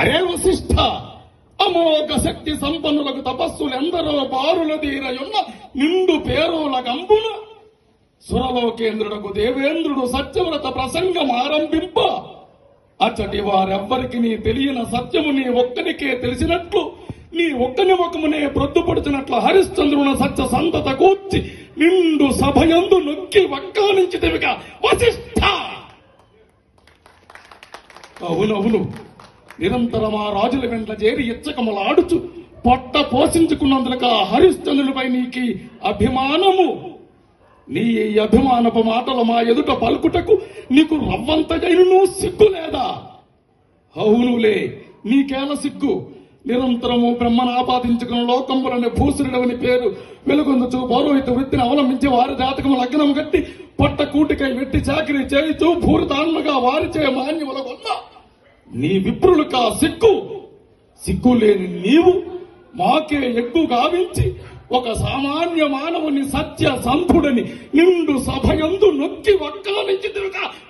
అరే వశిష్ఠ అమోఘ శక్తి సంపన్నులకు తపస్సులు ఎందరో బారుల తీరయున్న నిండు పేరుల గంబున సురలోకేంద్రుడకు దేవేంద్రుడు సత్యవ్రత ప్రసంగం ఆరంభింప. అచ్చటి వారెవ్వరికి నీ తెలియని సత్యము నీ ఒక్కనికే తెలిసినట్లు నీ ఒక్కని ముఖమునే ప్రొద్దుపడుచినట్లు హరిశ్చంద్రుని సత్య సంతత కూర్చి నిండు సభయందు నొక్కి వక్కానించితివిగా. వశిష్ఠ! అవునవును. నిరంతరం ఆ రాజుల వెంట చేరి ఇచ్చకమలాడుచు పొట్ట పోషించుకున్నందుకు ఆ నీకి అభిమానము. నీ అభిమానపు మాటలు మా ఎదుట పలుకుటకు నీకు రవ్వంతగైనను సిగ్గు లేదా? అవునులే నీకేల సిగ్గు? నిరంతరము బ్రహ్మను ఆపాదించుకున్న లోకంబులని భూసురుడవని పేరు వెలుగొందుచు పౌరోహిత వృత్తిని అవలంబించి వారి జాతకము లగ్నం కట్టి పొట్ట కూటికై వెట్టి చాకిరి చేయుచు భూరితాన్మగా వారిచే మాన్యముల కొన్నా నీ విప్రులుకా సిక్కు సిక్కు లేని నీవు మాకే ఎక్కువ గావించి ఒక సామాన్య మానవుని సత్య సంధుడని నిండు సభయందు నొక్కి వక్కానించి తిరుగా వశిష్ఠ